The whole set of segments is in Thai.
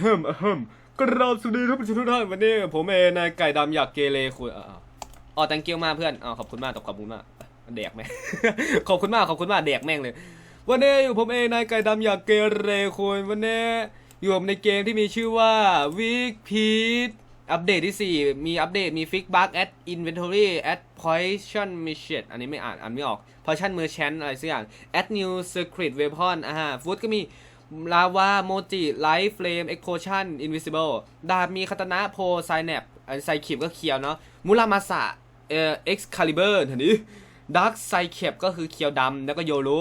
เฮิมอะเฮิมกราบสวัสดีทุกผู้ชมทุกท่านวันนี้ผมเองนายไก่ดำอยากเกเรคุณอ๋อ thank you มากเพื่อนอ๋อขอบคุณมากขอบคุณมากแดกแม่งขอบคุณมากขอบคุณมากแดกแม่งเลย วันนี้อยู่ผมเองนายไก่ดำอยากเกเรคุณวันนี้อยู่ผมในเกมที่มีชื่อว่า Week Peak อัปเดตที่ 4 มีอัปเดตมี Fix Bug Add Inventory Add Poison Mission อันนี้ไม่อ่านอ่านไม่ออก Poison Merchant อะไรสักอย่าง Add New Secret Weapon อ่าฮะฟูดก็มี ลาวาโมจิไลฟ์เฟลมเอ็กโคชั่นอินวิซิเบิลดาบมีคาตานะโพไซแนปไซคิบก็เคียวเนาะมูรามาสะเอ็กซ์คาลิเบอร์ทีนี้ดักไซเคปก็คือเคียวดำแล้วก็โยรุ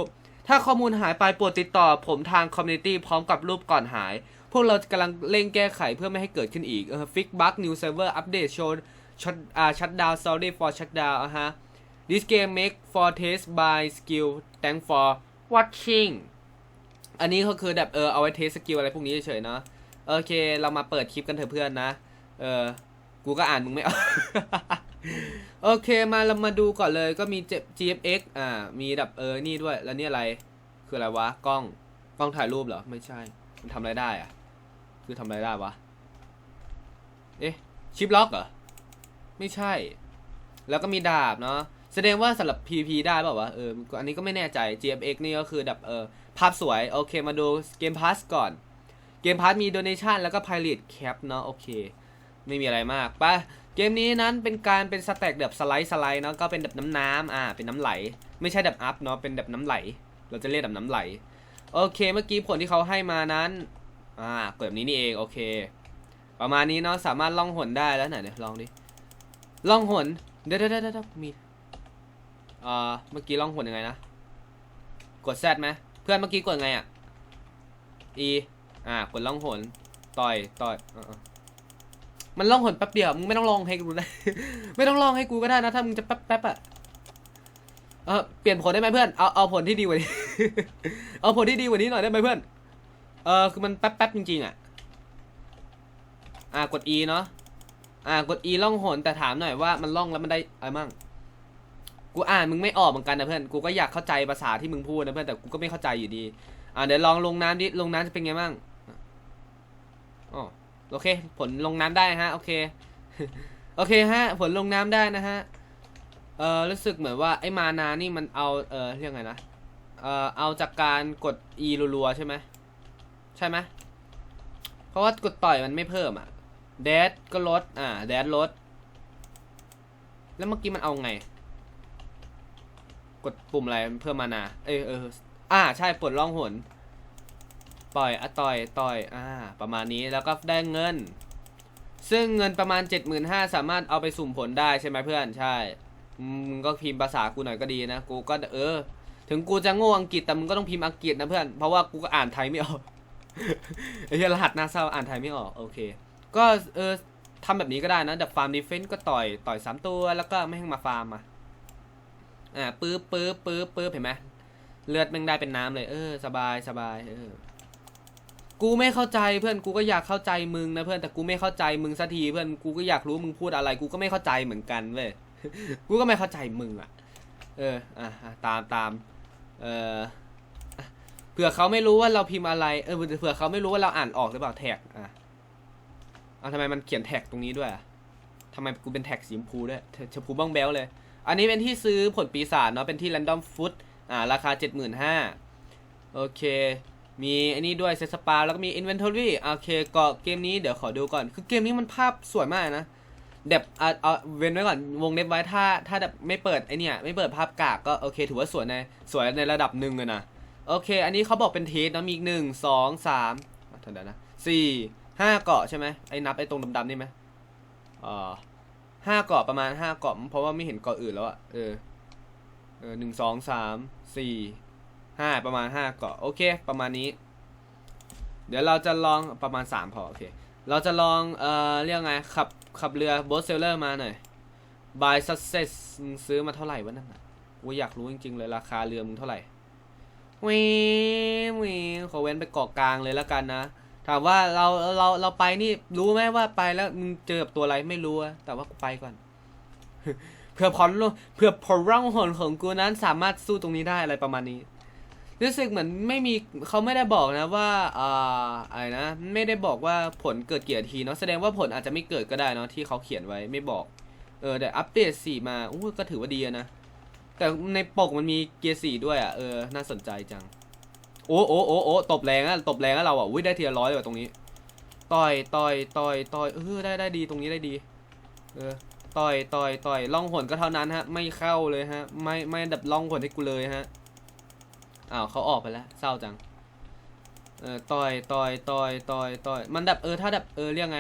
ถ้าข้อมูลหายไปโปรดติดต่อผมทางคอมมูนิตี้พร้อมกับรูปก่อนหาย พวกเรากำลังเร่งแก้ไขเพื่อไม่ให้เกิดขึ้นอีกเออฟิกบั g นิวเซิร์ฟเวอร์อัปเดตโชว์ช็อตอ่าชัดดาวน์ sorry for shut down อะฮะ this game make for test by skill thank for watching อันนี้ก็คือแบบเออเอาไว้เทสสกิลอะไรพวกนี้เฉยๆเนาะโอเค เรามาเปิดคลิปกันเถอะเพื่อนนะ เออ กูก็อ่านมึงไม่ออกโอเคมาเรามาดูก่อนเลยก็มี GFX อ่า มีแบบเออนี่ด้วย แล้วนี่อะไร คืออะไรวะ กล้อง กล้องถ่ายรูปเหรอ ไม่ใช่ มันทำอะไรได้อะคือทำอะไรได้วะ เอ๊ะ ชิปล็อกเหรอ ไม่ใช่ แล้วก็มีดาบเนาะ แสดงว่าสำหรับ p p ได้เปล่าวะ เออ อันนี้ก็ไม่แน่ใจ GFX นี่ก็คือแบบเออ ภาพสวย โอเคมาดูเกมพาสก่อน เกมพาสมี Donation แล้วก็ Pilot Cap เนาะโอเค ไม่มีอะไรมากไปเกมนี้นั้นเป็นการเป็นสแต็กแบบสไลด์สไลด์เนาะก็เป็นแบบน้ำน้ำอ่าเป็นน้ำไหล ไม่ใช่แบบอัพเนาะเป็นแบบน้ำไหล เราจะเรียกแบบน้ำไหล โอเคเมื่อกี้ผลที่เขาให้มานั้นอ่ากดแบบนี้นี่เองโอเค ประมาณนี้เนาะสามารถล่องหนได้แล้วไหนเนี่ยลองดิล่องหนเดี๋ยวเดี๋ยวเดี๋ยวเดี๋ยวมีอ่าเมื่อกี้ล่องหนยังไงนะกด Z ไหม พื่อนเมื่อกี้กดไงอะ E อ่ากดล่องหนต่อยต่อยอ่าๆมันล่องหนแป๊บเดียวมึงไม่ต้องลองให้กูได้ ไม่ต้องลองให้กูก็ได้นะถ้ามึงจะแป๊บแป๊บอะเออเปลี่ยนผลได้ไหมเพื่อนเอาเอาผลที่ดีกว่านี้ เอาผลที่ดีกว่านี้หน่อยได้ไหมเพื่อน เออคือมันแป๊บแป๊บจริงๆอะ อ่ากด E เนาะอ่ากด E ล่องหนแต่ถามหน่อยว่ามันล่องแล้วมันได้อะไรมั่ง กูอ่านมึงไม่ออกเหมือนกันนะเพื่อน กูก็อยากเข้าใจภาษาที่มึงพูดนะเพื่อนแต่กูก็ไม่เข้าใจอยู่ดี อ่าเดี๋ยวลองลงน้ำดิ ลงน้ำจะเป็นไงบ้างอ๋อโอเค ผลลงน้ำได้ฮะ โอเค โอเคฮะ ผลลงน้ำได้นะฮะ เออรู้สึกเหมือนว่าไอ้มานานี่มันเอา เออเรียกไงนะ เออเอาจากการกด E รัวๆใช่ไหม ใช่ไหมเพราะว่ากดต่อยมันไม่เพิ่มอะ แดดก็ลด อ่า แดดลด แล้วเมื่อกี้มันเอาไง กดปุ่มอะไรเพิ่มมานาเอยเอออ่าใช่ปลดล่องหนปล่อยอะต่อยต่อยอ่าประมาณนี้แล้วก็ได้เงิน ซึ่งเงินประมาณ 75,000สามารถเอาไปสุ่มผลได้ใช่ไหมเพื่อนใช่มึงก็พิมพ์ภาษากูหน่อยก็ดีนะกูก็เออ ถึงกูจะโง่อังกฤษแต่มึงก็ต้องพิมพ์อังกฤษนะเพื่อนเพราะว่ากูก็อ่านไทยไม่ออกไอ้เหี้ยรหัสน้าเศร้าอ่านไทยไม่ออกโอเค ก็เออทำแบบนี้ก็ได้นะแบบฟาร์มดีเฟนต์ก็ต่อยต่อยสามตัวแล้วก็ไม่ให้มาฟาร์มมา อ่าปื๊บปื๊บปื๊บปื๊บเห็นไหมเลือดแม่งได้เป็นน้ำเลย เออ สบายสบายเออกูไม่เข้าใจเพื่อนกูก็อยากเข้าใจมึงนะเพื่อนแต่กูไม่เข้าใจมึงสักทีเพื่อนกูก็อยากรู้มึงพูดอะไร กูก็ไม่เข้าใจเหมือนกันเว้ยกูก็ไม่เข้าใจมึงอะ เอออะตามตามเออเผื่อเขาไม่รู้ว่าเราพิมพ์อะไรเออเผื่อเขาไม่รู้ว่าเราอ่านออกหรือเปล่าแท็กอะเอาทำไมมันเขียนแท็กตรงนี้ด้วยทำไมกูเป็นแท็กสีชมพูด้วยชมพูบ้องแบลเลย อันนี้เป็นที่ซื้อผลปีศาจเนาะเป็นที่ random food อ่าราคา 75,000โอเค มีอันนี้ด้วยเซสปาแล้วก็มี inventory โอเคก็เกมนี้เดี๋ยวขอดูก่อน คือเกมนี้มันภาพสวยมากนะแบบอะเอาเว้นไว้ก่อนวงเล็บไว้ถ้าถ้าแบบไม่เปิดไอเนี่ยไม่เปิดภาพกากก็โอเค ถือว่าสวยในสวยในระดับหนึ่งเลยนะโอเค อันนี้เขาบอกเป็นเทสนะมีอีกหนึ่งสองสามอะเท่านั้นนะสี่ห้าเกาะใช่ไหมไอ้นับไอ้ตรงดำๆนี่ไหมอ่า ห้าเกาะประมาณห้าเกาะเพราะว่าไม่เห็นเกาะอื่นแล้วอะเออเออหนึ่งสองสามสี่ห้าประมาณห้าเกาะโอเค ประมาณนี้ เดี๋ยวเราจะลองประมาณสามพอโอเค เราจะลองเอ่อเรียกไงขับขับเรือโบ๊ทเซลเลอร์มาหน่อย by success ซื้อมาเท่าไหร่วะนั่นน่ะกูอยากรู้จริงๆเลยราคาเรือมึงเท่าไหร่วีวีขอเว้นไปเกาะกลางเลยแล้วกันนะ ถามว่าเราเราเราไปนี่รู้ไหมว่าไปแล้วมึงเจอกับตัวอะไรไม่รู้อะแต่ว่ากูไปก่อน เพื่อพรเพื่อพอร่องหนของกูนั้นสามารถสู้ตรงนี้ได้อะไรประมาณนี้รู้สึกเหมือนไม่มีเขาไม่ได้บอกนะว่าอ่าอะไรนะไม่ได้บอกว่าผลเกิดกี่นาทีเนาะแสดงว่าผลอาจจะไม่เกิดก็ได้เนาะที่เขาเขียนไว้ไม่บอก เออแต่อัปเดตสี่มาอู้ก็ถือว่าดีนะแต่ในปกมันมีเกียร์สี่ด้วยอะเออน่าสนใจจัง โอ้โอ้โอ้โอ้ตบแรงอะตบแรงอะเราอะอุ้ยได้ทีละร้อยเลยว่ะตรงนี้ ต่อยต่อยต่อยต่อยเออได้ได้ดีตรงนี้ได้ดี เออ ต่อยต่อยต่อยล่องหนก็เท่านั้นฮะ ไม่เข้าเลยฮะ ไม่ไม่ดับล่องหนให้กูเลยฮะ อ้าวเขาออกไปแล้วเศร้าจัง เออต่อยต่อยต่อยต่อยต่อยมันดับเออถ้าดับเออเรียกไง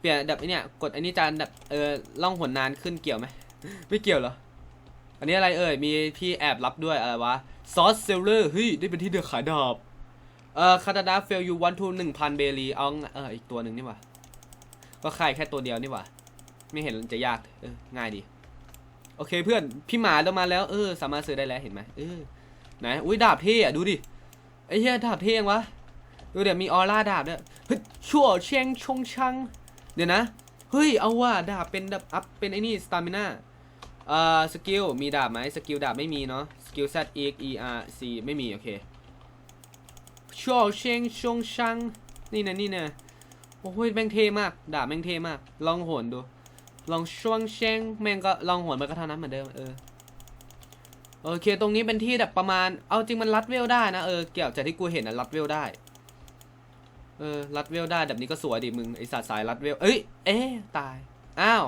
เปลี่ยนดับไอเนี่ยกดไอันนี้จานดับเออล่องหนนานขึ้นเกี่ยวไหมไม่เกี่ยวเหรอ อันนี้อะไรเอ่ย มีพี่แอบรับด้วยอะไรวะ ซอสเซลเลอร์ เฮ้ย ได้เป็นที่เดือดขายดาบ เอ่อ คาตาดาเฟลยูวันทูหนึ่งพันเบลีเอาเออ อีกตัวหนึ่งนี่หว่า ก็ขายแค่ตัวเดียวนี่หว่า ไม่เห็นจะยาก เออ ง่ายดี โอเคเพื่อน พี่หมาเรามาแล้ว เออ สามารถซื้อได้แล้วเห็นไหมเออ ไหน อุ้ยดาบเท่อะดูดิ ไอ้เหี้ยดาบเท่ยังวะ ดูเดี๋ยวมีออร่าดาบด้วยเฮ้ยชั่วเชียงชงชัง เดี๋ยวนะ เฮ้ย เอาว่ะดาบเป็นดับอัพเป็นไอ้นี่สตามิน่า เอ่อสกิลมีดาบไหมสกิลดาบไม่มีเนาะสกิล Z E X E R C ไม่มี โอเคชัวเชงชงชังนี่นะนี่นะโอ้ยแม่งเท่มากดาบแม่งเท่มาก ลองโหนดู ลองช่วงเชงแม่งก็ลองโหนมันก็เท่านั้นเหมือนเดิมเออโอเค ตรงนี้เป็นที่แบบประมาณ เอาจริงมันรัดเวลได้นะเออเกี่ยวจากที่กูเห็นนะรัดเวลได้ เออรัดเวลได้แบบนี้ก็สวยดิมึงไอสัตว์สายรัดเวล เอ้ย เอ๊ตาย อ้าว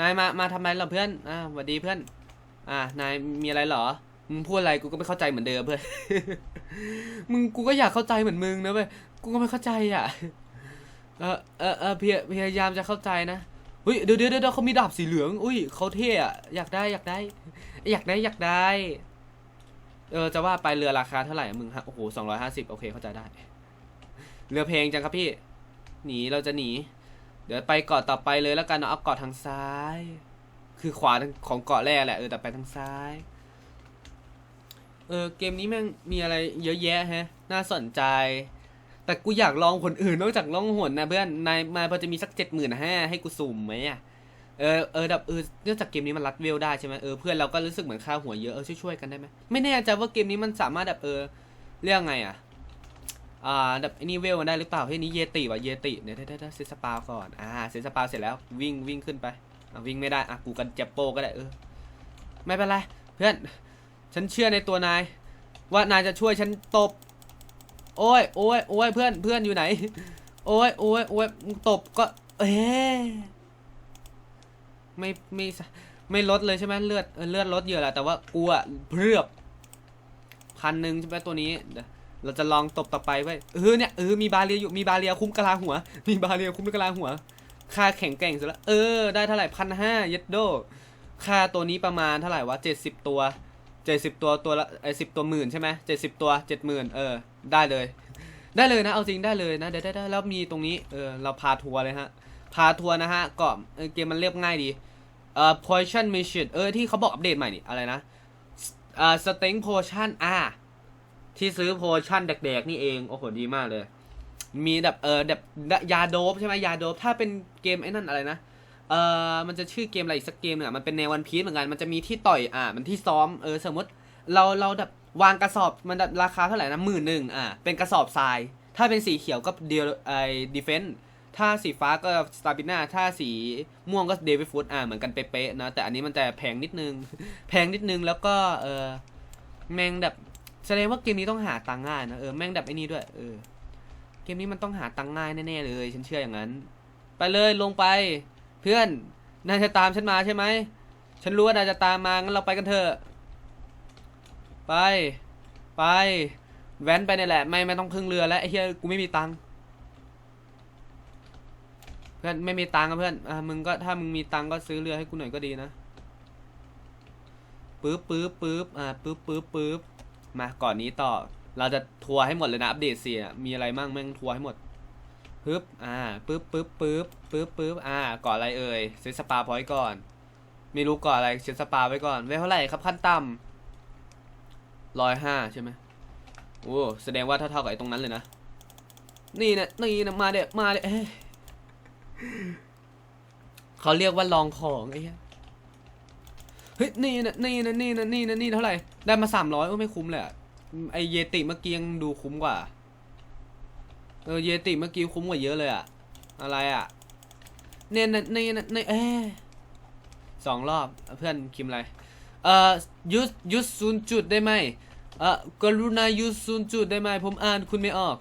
นายมา มาทำไมล่ะเพื่อนอ้าวสวัสดีเพื่อน อ่า นายมีอะไรเหรอ มึงพูดอะไรกูก็ไม่เข้าใจเหมือนเดิมเพื่อน มึงกูก็อยากเข้าใจเหมือนมึงนะเว้ย กูก็ไม่เข้าใจอะ เออเออเออพยพยายามจะเข้าใจนะเฮ้ยเดี๋ยวเดี๋ยวเดี๋ยวเขามีดาบสีเหลือง อุ้ยเขาเท่อะอยากได้อยากได้ อยากได้อยากได้ เออจะว่าไปเรือราคาเท่าไหร่มึงฮะโอ้โหสองร้อยห้าสิบโอเคเข้าใจได้ เรือเพลงจังครับพี่ หนีเราจะหนี เดี๋ยวไปเกาะต่อไปเลยแล้วกันเนาะเอาเกาะทางซ้าย คือขวาของเกาะแรกแหละเออแต่ไปทางซ้าย เออเกมนี้ม่งมีอะไรเยอะแยะฮะ น่าสนใจ แต่กูอยากลองคนอื่นนอกจากล่องหนนะเพื่อนนายมาพอจะมีสักเจ็ดหมื่นห้าให้กูสุ่มไหมอะเออเออแบบเออเนื่องจากเกมนี้มันรัดเวลได้ใช่ไหมเออเพื่อนเราก็รู้สึกเหมือนค่าหัวเยอะเออช่วยๆกันได้ไหมไม่แน่ใจว่าเกมนี้มันสามารถแบบเออเรียกไงอะ อ่าแบบไอ้นี่เวลมันได้หรือเปล่าเฮ้ยนี่เยติว่ะเยติเดี๋ยวได้ได้ได้เซตสปาก่อนอ่าเซตสปาเสร็จแล้ววิ่งวิ่งขึ้นไปอะวิ่งไม่ได้อะกูกันเจ็บโปก็ได้เออไม่เป็นไรเพื่อนฉันเชื่อในตัวนาย ว่านายจะช่วยฉันตบ โอ้ยโอ้ยโอ้ยเพื่อนเพื่อนอยู่ไหน โอ้ยโอ้ยโอ้ยตบก็ เอ๊ไม่ไม่ไม่ลดเลยใช่ไหมเลือดเลือดลดเยอะแหละแต่ว่ากูอะเพรือบพันหนึ่งใช่ไหมตัวนี้ เราจะลองตบต่อไปไว้ยเออเนี่ยเออมีบาเรียอยู่มีบาเรียคุ้มกะลาหัว มีบาเรียคุ้มกะลาหัว ค่าแข็งแกร่งสุดแล้วเออได้เท่าไหร่พันห้าเยดโด ค่าตัวนี้ประมาณเท่าไหร่วะเจ็ดสิบตัวเจ็ดสิบตัวตัวละไอสิบตัวหมื่นใช่ไหมเจ็ดสิบตัวเจ็ดหมื่นเออได้เลย ได้เลยนะเอาจริงได้เลยนะเดี๋ยวได้ได้แล้วมีตรงนี้เออเราพาทัวร์เลยฮะพาทัวร์นะฮะเกาะเกมมันเรียบง่ายดีเอ่อ potion mission เออที่เขาบอกอัปเดตใหม่นี่อะไรนะเอ่อ s t r e n g t potion อ่า ที่ซื้อ potion แดกๆนี่เอง โอ้โหดีมากเลย มีแบบเออแบบยาโดบใช่ไหมยาโดบถ้าเป็นเกมไอ้นั่นอะไรนะเออมันจะชื่อเกมอะไรอีกสักเกมหนึ่งมันเป็นแนววันพีซเหมือนกันมันจะมีที่ต่อยอ่ามันที่ซ้อมเออสมมติเราเราแบบวางกระสอบมันแบบราคาเท่าไหร่นะหมื่นหนึ่งอ่าเป็นกระสอบทราย ถ้าเป็นสีเขียวก็เดียวไอ้ดีเฟนต์ถ้าสีฟ้าก็สตาร์บิน่าถ้าสีม่วงก็เดวิดฟุตอ่าเหมือนกันเป๊ะๆนะแต่อันนี้มันจะแพงนิดนึง แพงนิดนึงแล้วก็เออแม่งแบบ แสดงว่าเกมนี้ต้องหาตังค์ง่ายนะเออแม่งแบบไอ้นี่ด้วยเออเกมนี้มันต้องหาตังค์ง่ายแน่ๆเลยฉันเชื่ออย่างนั้น ไปเลยลงไป เพื่อนนายจะตามฉันมาใช่ไหมฉันรู้ว่านายจะตามมางั้นเราไปกันเถอะไปไป แว้นไปนี่แหละ ไม่ไม่ต้องพึ่งเรือแล้วไอ้เหี้ยกูไม่มีตังค์เพื่อนไม่มีตังค์อะเพื่อนอะมึงก็ถ้ามึงมีตังค์ก็ซื้อเรือให้กูหน่อยก็ดีนะปึ๊บปึ๊บปึ๊บอ่าปึ๊บปึ๊บปึ๊บ มาก่อนนี้ต่อ เราจะทัวร์ให้หมดเลยนะ อัปเดตเสียมีอะไรมั่งแม่งทัวร์ให้หมดปึ๊บ อ่าปึ๊บปึ๊บปึ๊บปึ๊บปึ๊บอ่า ก่อนอะไรเอ่ยเซตสปาพอยต์ก่อน ไม่รู้ก่อนอะไรเซตสปาไว้ก่อน ไว้เท่าไหร่ครับขั้นต่ำร้อยห้าใช่ไหมโอ้แสดงว่าเท่าเท่าๆกับไอ้ตรงนั้นเลยนะ นี่นะนี่นะมาเด็มาเด็เอ้ยเขาเรียกว่าลองของไอ้เหี้ย เฮ้ยนี่นะนี่นะนี่นะนี่นะนี่เท่าไหร่ได้มาสามร้อยโอ้ไม่คุ้มเลยอะไอเยติเมื่อกี้ยังดูคุ้มกว่า เออเยติเมื่อกี้คุ้มกว่าเยอะเลยอะอะไรอะเนี่ยในในในในเอ๊สองรอบเพื่อนคิมอะไรเอ่อยุดยุดศูนย์จุดได้ไหมเอ่อกรุณายุดศูนย์จุดได้ไหมผมอ่านคุณไม่ออก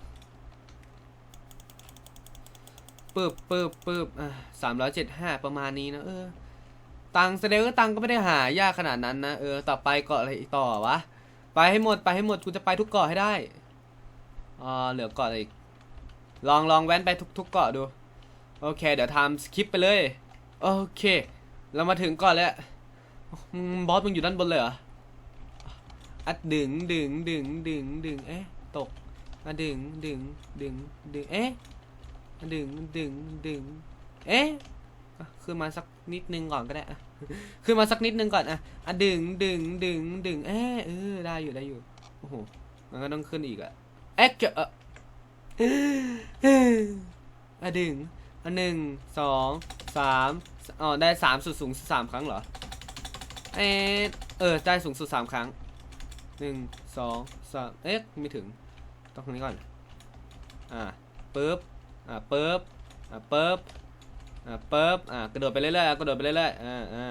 ปึ๊บปึ๊บปึ๊บอะสามร้อยเจ็ดห้าประมาณนี้นะเออ ตังค์แสดงว่าตังค์ก็ไม่ได้หายากขนาดนั้นนะเออต่อไปเกาะอะไรอีกต่อวะไปให้หมดไปให้หมดกูจะไปทุกเกาะให้ได้อ่าเหลือเกาะอะไรอีกลองลองแว้นไปทุกทุกเกาะดูโอเค เดี๋ยวทำสคริปไปเลยโอเค เรามาถึงเก่อนแล้วบอสมึงอยู่ด้านบนเลยเหรออัดดึงดึงดึงดึงดึงเอ๊ะตกอะดึงดึงดึงดึงเอ๊ะอะดึงดึงดึงเอ๊ะ ขึ้นมาสักนิดนึงก่อนก็ได้อะขึ้นมาสักนิดนึงก่อนอะอะดึงดึงดึงดึงเอ๊เออได้อยู่ได้อยู่โอ้โหมันก็ต้องขึ้นอีกอะเอ๊ะเจอเอ่ออะดึงอันหนึ่งสองสามอ๋อได้สามสุดสูงสามครั้งเหรอเอะเออได้สูงสุดสามครั้งหนึ่งสองสามเอ๊ะไม่ถึงต้องตรงนี้ก่อนอ่าปึ๊บอ่าปึ๊บอ่าปึ๊บ อ่าปึ๊บอ่ากระโดดไปเรื่อยๆกระโดดไปเรื่อยๆอ่าอ่า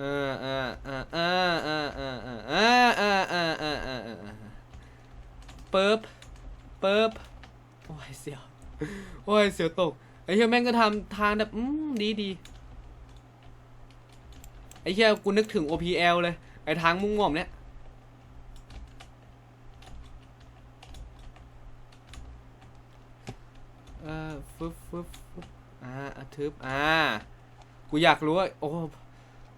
อ่าอ่าอ่าอ่าอ่าอ่าอ่าอ่าอ่าอ่าอ่าอ่าปึ๊บปึ๊บโอ้ยเสียวโอ้ยเสียวตกไอ้เหี้ยแม่งก็ทำทางแบบอืมดีดีไอ้เหี้ยกูนึกถึง OPL เลย ไอ้ทางมุ่งง่อมเนี่ยเออฟึบฟึบฟึบ ทึบอ่ากูอยากรู้ว่าโอ้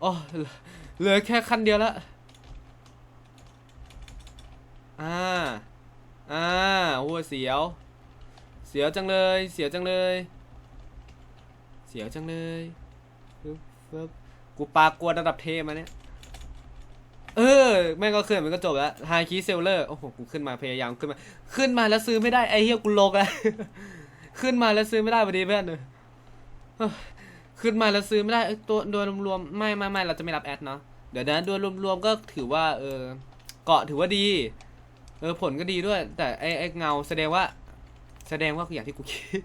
โอ้เหลือเหลือแค่ขั้นเดียวล้วอ่าอ่าโอ้เสียว เสียวจังเลย เสียวจังเลย เสียวจังเลยฟึบฟึบกูปากวระดับเทมาเนี่ย เออ แม่งก็ขึ้นมันก็จบแล้วไฮคีเซลเลอร์ โอ้โห กูขึ้นมาพยายามขึ้นมา ขึ้นมาแล้วซื้อไม่ได้ไอเหี้ยกูโลกอะขึ้นมาแล้วซื้อไม่ได้พอดีเพื่อนเออ ขึ้นมาแล้วซื้อไม่ได้ตัวโดยรวมๆไม่ไม่ไม่เราจะไม่รับแอดเนาะเดี๋ยวนะโดยรวมๆก็ถือว่า เออเกาะถือว่าดี เออผลก็ดีด้วย แต่ไอไอเงาแสดงว่า แสดงว่าอย่างที่กูคิด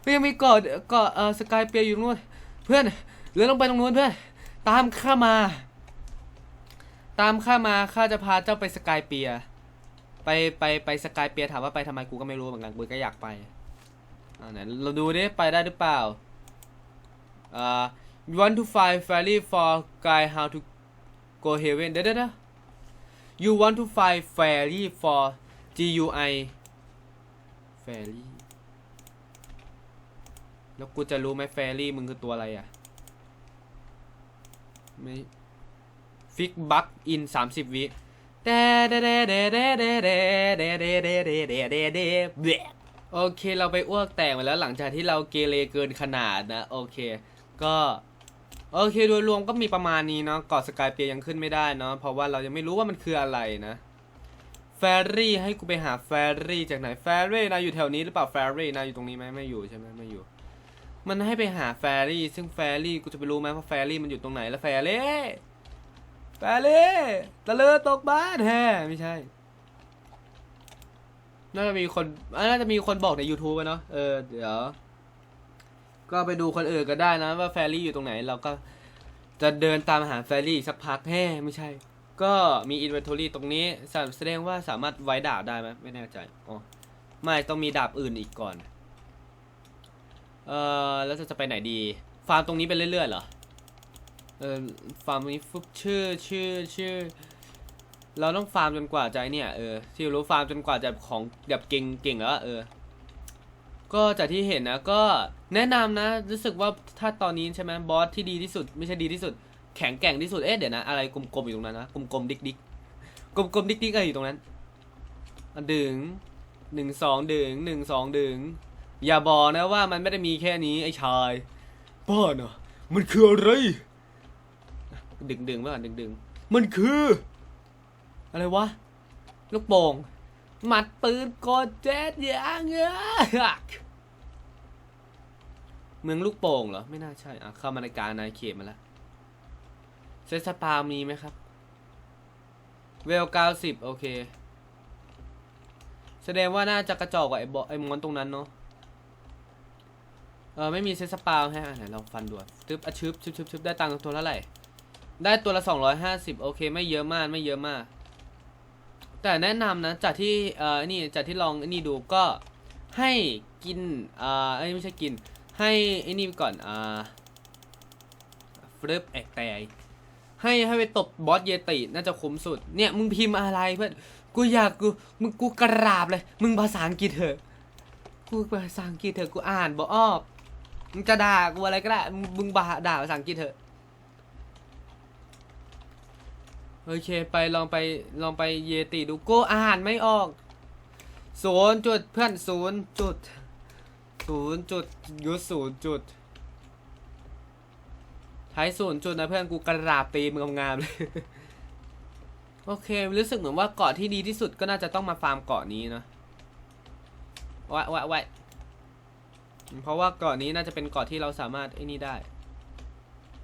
เฮ้ยยังมีเกาะเกาะเออสกายเปียอยู่ตรงนู้นเพื่อนเรือลงไปตรงนู้นเพื่อนตามข้ามา ตามข้ามาข้าจะพาเจ้าไปสกายเปีย ไปไปไปสกายเปียถามว่าไปทำไมกูก็ไม่รู้เหมือนกันกูก็อยากไปอ่าไหนเราดูดิไปได้หรือเปล่า อ่า you want to find ferry for guy how to go heaven เดี๋ยวเดี๋ยวเดี๋ยว you want to find ferry for G U I ferry แล้วกูจะรู้ไหมแฟรี่มึงคือตัวอะไรอะ ไม่ฟิกบัคอินสามสิบวิเดเดเดเดเดเดเดเดเดเดเดเดเดเดโอเคเราไปอ้วกแตกมาแล้วหลังจากที่เราเกเรเกินขนาดนะ โอเค ก็โอเคโดยรวมก็มีประมาณนี้เนาะเกาะสกายเปียยังขึ้นไม่ได้เนาะเพราะว่าเรายังไม่รู้ว่ามันคืออะไรนะแฟรี่ให้กูไปหาแฟรี่จากไหนแฟรี่นายอยู่แถวนี้หรือเปล่าแฟรี่นายอยู่ตรงนี้ไหมไม่อยู่ใช่ไหมไม่อยู่ มันให้ไปหาแฟรี่ซึ่งแฟรี่กูจะไปรู้ไหมว่าแฟรี่มันอยู่ตรงไหนแล้วแฟรี่แฟรี่ตะเลือตกบ้านแฮไม่ใช่น่าจะมีคนน่าจะมีคนบอกใน YouTube อะเนาะเออเดี๋ยว ก็ไปดูคนอื่นก็ได้นะว่าแฟรี่อยู่ตรงไหน เราก็จะเดินตามหาแฟรี่สักพักแฮ่ไม่ใช่ ก็มีอินเวนทอรี่ตรงนี้แสดงว่าสามารถไว้ดาบได้ไหมไม่แน่ใจอ๋อไม่ต้องมีดาบอื่นอีกก่อน เออแล้วจะจะไปไหนดี ฟาร์มตรงนี้ไปเรื่อยๆเหรอเออฟาร์มตรงนี้ฟุบชื่อชื่อชื่อ เราต้องฟาร์มจนกว่าจะเนี่ยเออที่รู้ฟาร์มจนกว่าจะของแบบเก่งเก่งแล้วเออ ก็จากที่เห็นนะก็ แนะนำนะ รู้สึกว่าถ้าตอนนี้ใช่ไหมบอสที่ดีที่สุด ไม่ใช่ดีที่สุด แข็งแกร่งที่สุด เอ๊ะเดี๋ยวนะ อะไรกลมๆอยู่ตรงนั้นนะ กลมๆดิกดิกกลมๆดิกดิกอะไรอยู่ตรงนั้นดึงหนึ่งสองดึงหนึ่งสองดึง อย่าบอกนะว่ามันไม่ได้มีแค่นี้ไอ้ชายบ้านะมันคืออะไร ดึงดึงไว้ก่อนดึงดึงมันคือ อะไรวะ ลูกโป่งหมัดปืนกดเจ็ดอย่างเงี้ย เมืองลูกโป่งเหรอ ไม่น่าใช่อะเข้ามาในการนายเขตมาแล้วเซตสปามีไหมครับ เวลเก้าสิบโอเค แสดงว่าน่าจะกระจอกกว่าไอ้บอไอ้มอนตรงนั้นเนาะเออไม่มีเซตสปาให้อะไหนลองฟันดูอะตึ๊บอะชึบชึบชึบชึบได้ตังค์ตัวเท่าไหร่ ได้ตัวละสองร้อยห้าสิบโอเค ไม่เยอะมากไม่เยอะมาก แต่แนะนำนะจากที่เอ่อนี่จากที่ลองนี่ดูก็ให้กินอ่าเอ้ยไม่ใช่กิน ให้ไอ้นี่ก่อน อ่าฟลิปแอกแต่ให้ให้ไปตบบอสเยติน่าจะคุ้มสุด เนี่ยมึงพิมพ์อะไรเพื่อน กูอยากกูมึงกูกราบเลย มึงภาษาอังกฤษเถอะ กูภาษาอังกฤษเถอะกูอ่านบ่ออกมึงจะด่ากูอะไรก็ได้ มึงมึงบาด่าภาษาอังกฤษเถอะ โอเคไปลองไปลองไปเยติดูกูอ่านไม่ออกศูนย์จุดเพื่อนศูนย์จุด ศูนย์จุดยุดศูนย์จุดใช้ศูนย์จุดนะเพื่อนกูกระราบตีมึงงามๆเลย โอเค รู้สึกเหมือนว่าเกาะที่ดีที่สุดก็น่าจะต้องมาฟาร์มเกาะนี้นะวะวะวะเพราะว่าเกาะนี้น่าจะเป็นเกาะที่เราสามารถไอ้นี่ได้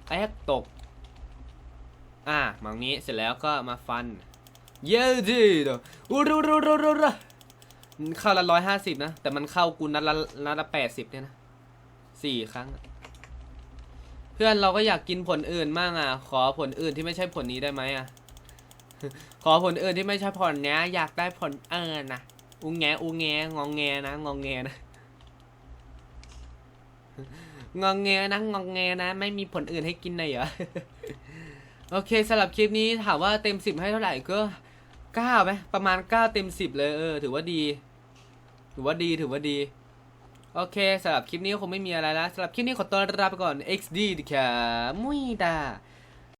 แอ๊กตก อะมังนี้เสร็จแล้วก็มาฟัน เย้ดีเดออูรูรูรู เข้าละร้อยห้าสิบนะ แต่มันเข้ากูนัดละนัดละแปดสิบเนี่ยนะสี่ครั้ง เพื่อนเราก็อยากกินผลอื่นมากอะ ขอผลอื่นที่ไม่ใช่ผลนี้ได้ไหมอะ ขอผลอื่นที่ไม่ใช่ผลเนี้ย อยากได้ผลเอิญนะอูแงอูแงงองแงนะงองแงนะงองแงนะงองแงนะ ไม่มีผลอื่นให้กินเลยเหรอโอเคสำหรับคลิปนี้ถามว่าเต็มสิบให้เท่าไหร่ก็เก้าไหมประมาณเก้าเต็มสิบเลยเออถือว่าดี ถือว่าดีถือว่าดี โอเคสำหรับคลิปนี้คงไม่มีอะไรแล้วสำหรับคลิปนี้ขอตัวลาไปก่อน XD ดีค่ะมุยตา